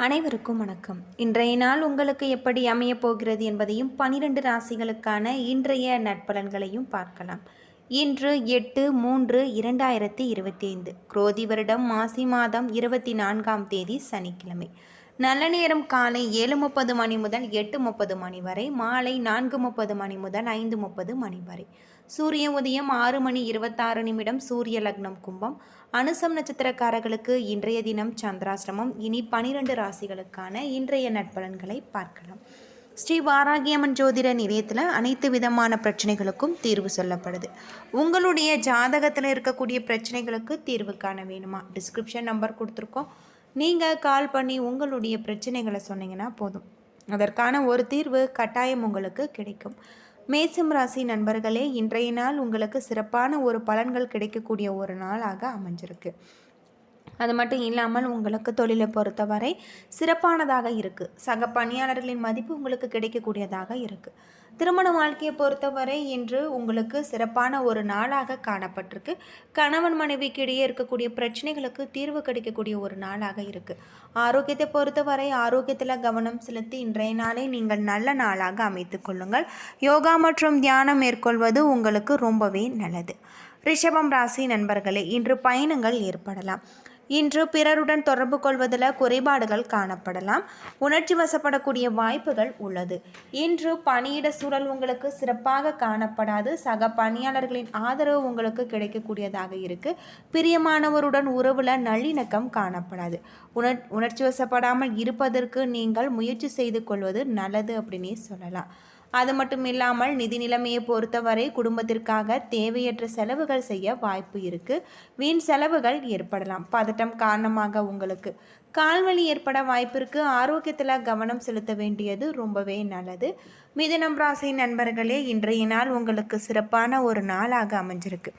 அனைவருக்கும் வணக்கம். இன்றைய நாள் உங்களுக்கு எப்படி அமையப் போகிறது என்பதையும் பனிரெண்டு ராசிகளுக்கான இன்றைய நட்பலன்களையும் பார்க்கலாம். இன்று எட்டு மூன்று இரண்டாயிரத்தி இருபத்தி ஐந்து. குரோதி வருடம் மாசி மாதம் இருபத்தி நான்காம் தேதி சனிக்கிழமை. நல்ல நேரம் காலை ஏழு முப்பது மணி முதல் எட்டு முப்பது மணி வரை மாலை நான்கு முப்பது மணி முதல் ஐந்து முப்பது மணி வரை. சூரிய உதயம் ஆறு மணி இருபத்தாறு நிமிடம் சூரிய லக்னம் கும்பம். அனுசம் நட்சத்திரக்காரர்களுக்கு இன்றைய தினம் சந்திராசிரமம். இனி பனிரெண்டு ராசிகளுக்கான இன்றைய நட்பலன்களை பார்க்கலாம். ஸ்ரீ வாராகியம்மன் ஜோதிட நிலையத்தில் அனைத்து விதமான பிரச்சனைகளுக்கும் தீர்வு சொல்லப்படுது. உங்களுடைய ஜாதகத்தில் இருக்கக்கூடிய பிரச்சனைகளுக்கு தீர்வு காண வேணுமா? டிஸ்கிரிப்ஷன் நம்பர் கொடுத்துருக்கோம். நீங்கள் கால் பண்ணி உங்களுடைய பிரச்சனைகளை சொன்னீங்கன்னா போதும். அதற்கான ஒரு தீர்வு கட்டாயம் உங்களுக்கு கிடைக்கும். மேசம் ராசி நண்பர்களே இன்றைய நாள் உங்களுக்கு சிறப்பான ஒரு பலன்கள் கிடைக்கக்கூடிய ஒரு நாளாக அமைஞ்சிருக்கு. அது மட்டும் இல்லாமல் உங்களுக்கு தொழிலை பொறுத்தவரை சிறப்பானதாக இருக்குது சக பணியாளர்களின் மதிப்பு உங்களுக்கு கிடைக்கக்கூடியதாக இருக்குது திருமண வாழ்க்கையை பொறுத்தவரை இன்று உங்களுக்கு சிறப்பான ஒரு நாளாக காணப்பட்டிருக்கு. கணவன் மனைவிக்கு இடையே இருக்கக்கூடிய பிரச்சனைகளுக்கு தீர்வு கிடைக்கக்கூடிய ஒரு நாளாக இருக்குது ஆரோக்கியத்தை பொறுத்தவரை ஆரோக்கியத்தில் கவனம் செலுத்தி இன்றைய நாளை நீங்கள் நல்ல நாளாக அமைத்து கொள்ளுங்கள். யோகா மற்றும் தியானம் மேற்கொள்வது உங்களுக்கு ரொம்பவே நல்லது. ரிஷபம் ராசி நண்பர்களே இன்று பயணங்கள் ஏற்படலாம். இன்று பிறருடன் தொடர்பு கொள்வதில் குறைபாடுகள் காணப்படலாம். உணர்ச்சி வசப்படக்கூடிய வாய்ப்புகள் உள்ளது. இன்று பணியிட சூழல் உங்களுக்கு சிறப்பாக காணப்படாது. சக பணியாளர்களின் ஆதரவு உங்களுக்கு கிடைக்கக்கூடியதாக இருக்கு. பிரியமானவருடன் உறவுல நல்லிணக்கம் காணப்படாது. உணர் உணர்ச்சி வசப்படாமல் இருப்பதற்கு நீங்கள் முயற்சி செய்து கொள்வது நல்லது அப்படின்னே சொல்லலாம். அது மட்டும் இல்லாமல் நிதி நிலைமையை பொறுத்தவரை குடும்பத்திற்காக தேவையற்ற செலவுகள் செய்ய வாய்ப்பு இருக்குது வீண் செலவுகள் ஏற்படலாம். பதட்டம் காரணமாக உங்களுக்கு கால்வலி ஏற்பட வாய்ப்பிற்கு ஆரோக்கியத்தில் கவனம் செலுத்த வேண்டியது ரொம்பவே நல்லது. மிதனம் ராசி நண்பர்களே இன்றைய நாள் உங்களுக்கு சிறப்பான ஒரு நாளாக அமைஞ்சிருக்கு.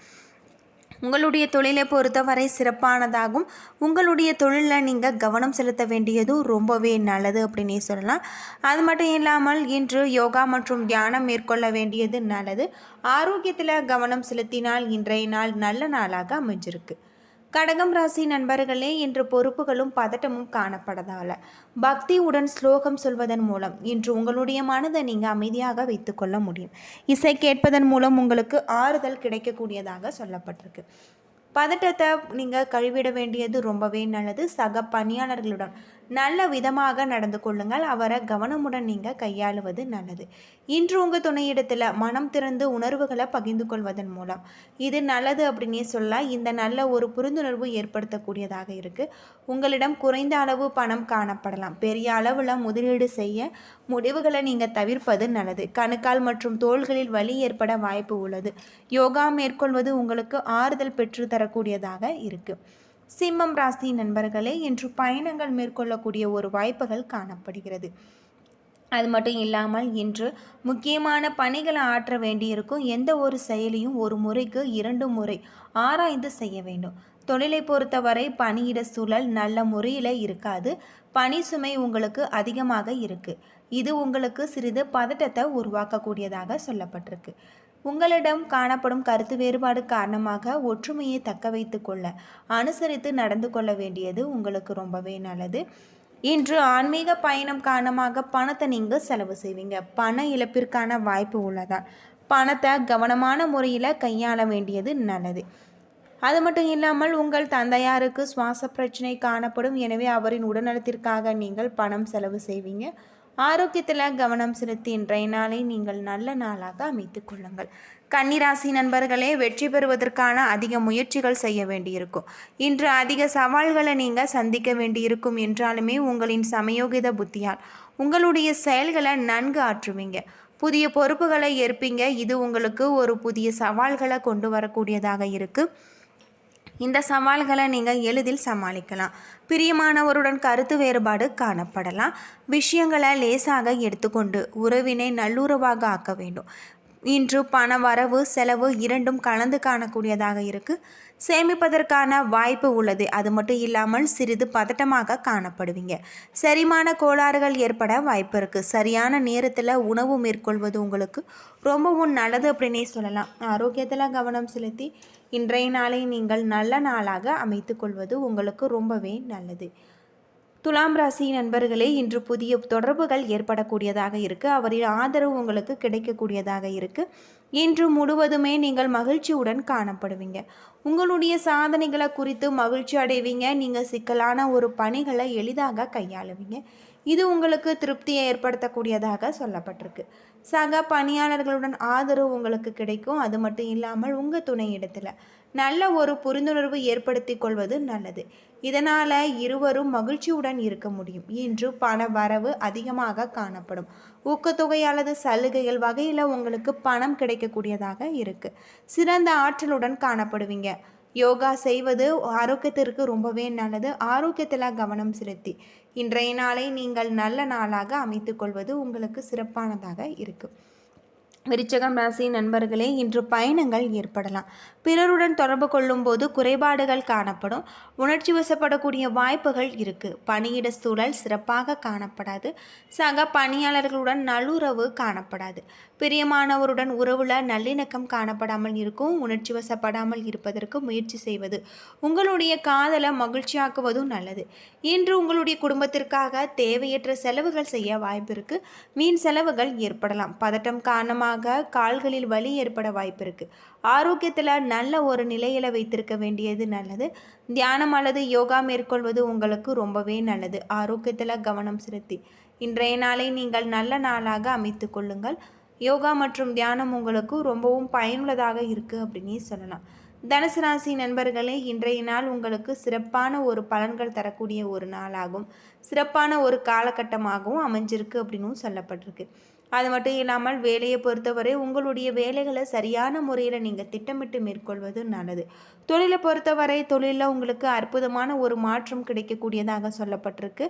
உங்களுடைய தொழிலை பொறுத்தவரை சிறப்பானதாகும். உங்களுடைய தொழிலில் நீங்கள் கவனம் செலுத்த வேண்டியதும் ரொம்பவே நல்லது அப்படின்னே சொல்லலாம். அது மட்டும் இல்லாமல் இன்று யோகா மற்றும் தியானம் மேற்கொள்ள வேண்டியது நல்லது. ஆரோக்கியத்தில் கவனம் செலுத்தினால் இன்றைய நாள் நல்ல நாளாக அமைஞ்சிருக்கு. கடகம் ராசி நண்பர்களே இன்று பொறுப்புகளும் பதட்டமும் காணப்படதால பக்தியுடன் ஸ்லோகம் சொல்வதன் மூலம் இன்று உங்களுடைய மனதை நீங்கள் அமைதியாக வைத்துக்கொள்ள முடியும். இசை கேட்பதன் மூலம் உங்களுக்கு ஆறுதல் கிடைக்கக்கூடியதாக சொல்லப்பட்டிருக்கு. பதட்டத்தை நீங்கள் கழுவிட வேண்டியது ரொம்பவே நல்லது. சக பணியாளர்களுடன் நல்ல விதமாக நடந்து கொள்ளுங்கள். அவரை கவனமுடன் நீங்கள் கையாளுவது நல்லது. இன்று உங்கள் துணையிடத்தில் மனம் திறந்து உணர்வுகளை பகிர்ந்து கொள்வதன் மூலம். இது நல்லது அப்படின்னே சொல்லலாம். இந்த நல்ல ஒரு புரிந்துணர்வு ஏற்படுத்தக்கூடியதாக இருக்குது உங்களிடம் குறைந்த அளவு பணம் காணப்படலாம். பெரிய அளவில் முதலீடு செய்ய முடிவுகளை நீங்கள் தவிர்ப்பது நல்லது. கணுக்கால் மற்றும் தோள்களில் வலி ஏற்பட வாய்ப்பு உள்ளது. யோகா மேற்கொள்வது உங்களுக்கு ஆறுதல் பெற்று தரக்கூடியதாக இருக்குது சிம்மம் ராசி நண்பர்களே இன்று பயணங்கள் மேற்கொள்ளக்கூடிய ஒரு வாய்ப்புகள் காணப்படுகிறது. அது மட்டும் இல்லாமல் இன்று முக்கியமான பணிகளை ஆற்ற வேண்டியிருக்கும் எந்த ஒரு செயலியும் ஒரு முறைக்கு இரண்டு முறை ஆராய்ந்து செய்ய வேண்டும். தொழிலை பொறுத்தவரை பணியிட சூழல் நல்ல முறையில் இருக்காது. பணி சுமை உங்களுக்கு அதிகமாக இருக்குது இது உங்களுக்கு சிறிது பதட்டத்தை உருவாக்கக்கூடியதாக சொல்லப்பட்டிருக்கு. உங்களிடம் காணப்படும் கருத்து வேறுபாடு காரணமாக ஒற்றுமையை தக்க வைத்து கொள்ள அனுசரித்து நடந்து கொள்ள வேண்டியது உங்களுக்கு ரொம்பவே நல்லது. இன்று ஆன்மீக பயணம் காரணமாக பணத்தை நீங்கள் செலவு செய்வீங்க. பண இழப்பிற்கான வாய்ப்பு உள்ளதா? பணத்தை கவனமான முறையில் கையாள வேண்டியது நல்லது. அது மட்டும் இல்லாமல் உங்கள் தந்தையாருக்கு சுவாச பிரச்சனை காணப்படும். எனவே அவரின் உடல்நலத்திற்காக நீங்கள் பணம் செலவு செய்வீங்க. ஆரோக்கியத்தில் கவனம் செலுத்தி இன்றைய நாளை நீங்கள் நல்ல நாளாக அமைத்து கொள்ளுங்கள். கன்னிராசி நண்பர்களே வெற்றி பெறுவதற்கான அதிக முயற்சிகள் செய்ய வேண்டியிருக்கும். இன்று அதிக சவால்களை நீங்கள் சந்திக்க வேண்டியிருக்கும் என்றாலுமே உங்களின் சமயோகித புத்தியால் உங்களுடைய செயல்களை நன்கு ஆற்றுவீங்க. புதிய பொறுப்புகளை ஏற்பீங்க. இது உங்களுக்கு ஒரு புதிய சவால்களை கொண்டு வரக்கூடியதாக இருக்குது இந்த சவால்களை நீங்கள் எளிதில் சமாளிக்கலாம். பிரியமானவருடன் கருத்து வேறுபாடு காணப்படலாம். விஷயங்களை லேசாக எடுத்துக்கொண்டு உறவினை நல்லுறவாக ஆக்க வேண்டும். இன்று பண வரவு செலவு இரண்டும் கலந்து காணக்கூடியதாக இருக்குது சேமிப்பதற்கான வாய்ப்பு உள்ளது. அது மட்டும் இல்லாமல் சிறிது பதட்டமாக காணப்படுவீங்க. செரிமான கோளாறுகள் ஏற்பட வாய்ப்பு இருக்குது சரியான நேரத்தில் உணவு மேற்கொள்வது உங்களுக்கு ரொம்பவும் நல்லது அப்படின்னே சொல்லலாம். ஆரோக்கியத்தில் கவனம் செலுத்தி இன்றைய நாளை நீங்கள் நல்ல நாளாக அமைத்து கொள்வது உங்களுக்கு ரொம்பவே நல்லது. துலாம் ராசி நண்பர்களே இன்று புதிய தொடர்புகள் ஏற்படக்கூடியதாக இருக்குது அவரின் ஆதரவு உங்களுக்கு கிடைக்கக்கூடியதாக இருக்குது இன்று முழுவதுமே நீங்கள் மகிழ்ச்சியுடன் காணப்படுவீங்க. உங்களுடைய சாதனைகளை குறித்து மகிழ்ச்சி அடைவீங்க. நீங்கள் சிக்கலான ஒரு பணிகளை எளிதாக கையாளுவீங்க. இது உங்களுக்கு திருப்தியை ஏற்படுத்தக்கூடியதாக சொல்லப்பட்டிருக்கு. சக பணியாளர்களுடன் ஆதரவு உங்களுக்கு கிடைக்கும். அது மட்டும் இல்லாமல் உங்கள் துணையிடத்தில் நல்ல ஒரு புரிந்துணர்வு ஏற்படுத்தி கொள்வது நல்லது. இதனால் இருவரும் மகிழ்ச்சியுடன் இருக்க முடியும். இன்று பண வரவு அதிகமாக காணப்படும். ஊக்கத்தொகை அல்லது சலுகைகள் வகையில் உங்களுக்கு பணம் கிடைக்கக்கூடியதாக இருக்குது சிறந்த ஆற்றலுடன் காணப்படுவீங்க. யோகா செய்வது ஆரோக்கியத்திற்கு ரொம்பவே நல்லது. ஆரோக்கியத்தில் கவனம் செலுத்தி இன்றைய நாளை நீங்கள் நல்ல நாளாக அமைத்துக்கொள்வது உங்களுக்கு சிறப்பானதாக இருக்குது விருச்சகம் ராசி நண்பர்களே இன்று பயணங்கள் ஏற்படலாம். பிறருடன் தொடர்பு கொள்ளும்போது குறைபாடுகள் காணப்படும். உணர்ச்சி வசப்படக்கூடிய வாய்ப்புகள் இருக்குது பணியிட சூழல் சிறப்பாக காணப்படாது. சக பணியாளர்களுடன் நல்லுறவு காணப்படாது. பிரியமானவருடன் உறவுல நல்லிணக்கம் காணப்படாமல் இருக்கும். உணர்ச்சி வசப்படாமல் இருப்பதற்கு முயற்சி செய்வது உங்களுடைய காதலை மகிழ்ச்சியாக்குவதும் நல்லது. இன்று உங்களுடைய குடும்பத்திற்காக தேவையற்ற செலவுகள் செய்ய வாய்ப்பு இருக்குது வீண் செலவுகள் ஏற்படலாம். பதட்டம் காரணமாக கால்களில் வலி ஏற்பட வாய்ப்பு இருக்குது ஆரோக்கியத்தில் நல்ல ஒரு நிலையில் வைத்திருக்க வேண்டியது நல்லது. தியானம் அல்லது யோகா மேற்கொள்வது உங்களுக்கு ரொம்பவே நல்லது. ஆரோக்கியத்தில் கவனம் செலுத்தி. இன்றைய நாளை நீங்கள் நல்ல நாளாக அமைத்து கொள்ளுங்கள். யோகா மற்றும் தியானம் உங்களுக்கு ரொம்பவும் பயனுள்ளதாக இருக்குது அப்படின்னே சொல்லலாம். தனுசு ராசி நண்பர்களே இன்றைய நாள் உங்களுக்கு சிறப்பான ஒரு பலன்கள் தரக்கூடிய ஒரு நாளாகும். சிறப்பான ஒரு காலகட்டமாகவும் அமைஞ்சிருக்கு அப்படின்னும் சொல்லப்பட்டிருக்கு. அது மட்டும் இல்லாமல் வேலையை பொறுத்தவரை உங்களுடைய வேலைகளை சரியான முறையில் நீங்கள் திட்டமிட்டு மேற்கொள்வது நல்லது. தொழிலை பொறுத்தவரை தொழிலில் உங்களுக்கு அற்புதமான ஒரு மாற்றம் கிடைக்கக்கூடியதாக சொல்லப்பட்டிருக்கு.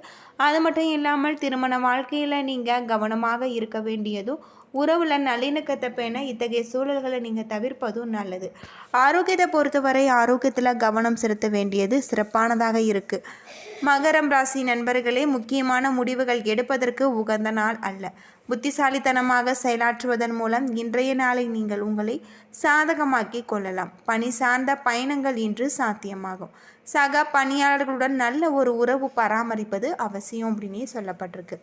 அது மட்டும் இல்லாமல் திருமண வாழ்க்கையில் நீங்கள் கவனமாக இருக்க வேண்டியதும் உறவில் நல்லிணக்கத்தை பேண இத்தகைய சூழல்களை நீங்கள் தவிர்ப்பதும் நல்லது. ஆரோக்கியத்தை பொறுத்தவரை ஆரோக்கியத்தில் கவனம் செலுத்த வேண்டியது சிறப்பானதாக இருக்குது மகரம் ராசி நண்பர்களே முக்கியமான முடிவுகள் எடுப்பதற்கு உகந்த நாள் அல்ல. புத்திசாலித்தனமாக செயலாற்றுவதன் மூலம் இன்றைய நாளை நீங்கள் உங்களை சாதகமாக்கி கொள்ளலாம். பணி சார்ந்த பயணங்கள் இன்று சாத்தியமாகும். சக பணியாளர்களுடன் நல்ல ஒரு உறவு பராமரிப்பது அவசியம் அப்படின்னே சொல்லப்பட்டிருக்கு.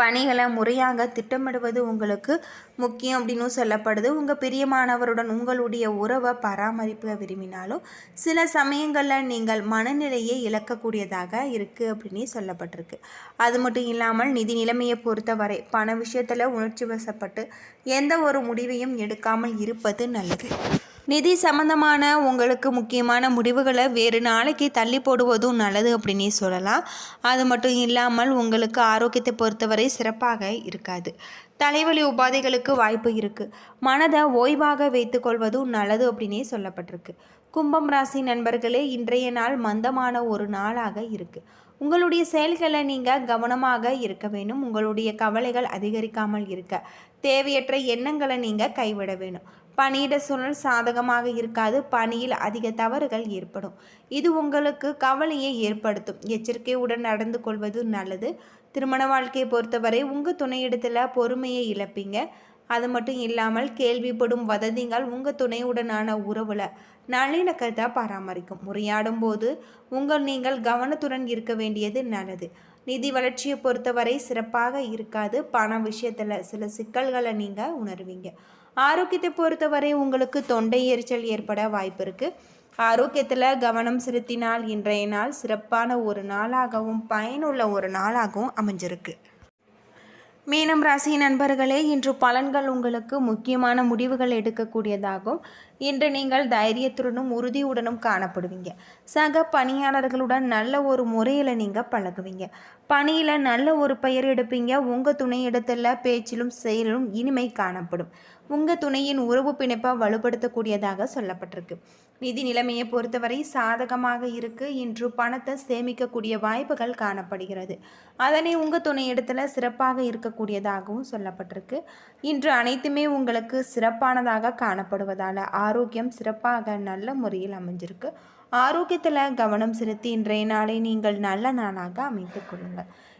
பணிகளை முறையாக திட்டமிடுவது உங்களுக்கு முக்கியம் அப்படின்னு சொல்லப்படுது. உங்கள் பிரியமானவருடன் உங்களுடைய உறவை பராமரிக்க விரும்பினாலும் சில சமயங்களில் நீங்கள் மனநிலையை இழக்கக்கூடியதாக இருக்குது அப்படின்னு சொல்லப்பட்டிருக்கு. அது மட்டும் இல்லாமல் நிதி நிலைமையை பொறுத்தவரை பண விஷயத்தில் உணர்ச்சி வசப்பட்டு எந்த ஒரு முடிவையும் எடுக்காமல் இருப்பது நல்லது. நிதி சம்பந்தமான உங்களுக்கு முக்கியமான முடிவுகளை வேறு நாளைக்கு தள்ளி போடுவதும் நல்லது அப்படின்னே சொல்லலாம். அது மட்டும் இல்லாமல் உங்களுக்கு ஆரோக்கியத்தை பொறுத்தவரை சிறப்பாக இருக்காது. தலைவலி உபாதைகளுக்கு வாய்ப்பு இருக்குது மனதை ஓய்வாக வைத்துக்கொள்வதும் நல்லது அப்படின்னே சொல்லப்பட்டிருக்கு. கும்பம் ராசி நண்பர்களே இன்றைய நாள் மந்தமான ஒரு நாளாக இருக்குது உங்களுடைய செயல்களை நீங்கள் கவனமாக இருக்க வேண்டும். உங்களுடைய கவலைகள் அதிகரிக்காமல் இருக்க. தேவையற்ற எண்ணங்களை நீங்கள் கைவிட வேணும் பணியிட சூழல் சாதகமாக இருக்காது. பணியில் அதிக தவறுகள் ஏற்படும். இது உங்களுக்கு கவலையை ஏற்படுத்தும். எச்சரிக்கையுடன் நடந்து கொள்வது நல்லது. திருமண வாழ்க்கையை பொறுத்தவரை உங்கள் துணையிடத்தில் பொறுமையை இழப்பீங்க. அது மட்டும் இல்லாமல் கேள்விப்படும் வதந்திகள் உங்கள் துணையுடனான உறவில் நல்லிணக்கத்தை பராமரிக்கும். உரையாடும் போது உங்கள் நீங்கள் கவனத்துடன் இருக்க வேண்டியது நல்லது. நிதி வளர்ச்சியை பொறுத்தவரை சிறப்பாக இருக்காது. பண விஷயத்தில் சில சிக்கல்களை நீங்கள் உணர்வீங்க. ஆரோக்கியத்தை பொறுத்தவரை உங்களுக்கு தொண்டை எரிச்சல் ஏற்பட வாய்ப்பு இருக்குது ஆரோக்கியத்தில் கவனம் செலுத்தினால் இன்றைய நாள் சிறப்பான ஒரு நாளாகவும் பயனுள்ள ஒரு நாளாகவும் அமைஞ்சிருக்கு. மீனம் ராசி நண்பர்களே இன்று பலன்கள் உங்களுக்கு முக்கியமான முடிவுகள் எடுக்கக்கூடியதாகும். இன்று நீங்கள் தைரியத்துடனும் உறுதியுடனும் காணப்படுவீங்க. சக பணியாளர்களுடன் நல்ல ஒரு முறையில் நீங்கள் பழகுவீங்க. பணியில் நல்ல ஒரு பெயர் எடுப்பீங்க. உங்கள் துணையிடத்தில் பேச்சிலும் செயலிலும் இனிமை காணப்படும். உங்கள் துணையின் உறவு பிணைப்பை வலுப்படுத்தக்கூடியதாக சொல்லப்பட்டிருக்கு. நிதி நிலைமையை பொறுத்தவரை சாதகமாக இருக்கு இன்று பணத்தை சேமிக்கக்கூடிய வாய்ப்புகள் காணப்படுகிறது. அதனை உங்கள் துணையிடத்தில் சிறப்பாக இருக்கக்கூடியதாகவும் சொல்லப்பட்டிருக்கு. இன்று அனைத்துமே உங்களுக்கு சிறப்பானதாக காணப்படுவதால் ஆரோக்கியம் சிறப்பாக நல்ல முறையில் அமைஞ்சிருக்கு. ஆரோக்கியத்தில் கவனம் செலுத்தி இன்றைய நாளை நீங்கள் நல்ல நாளாக அமைத்துக் கொள்ளுங்கள்.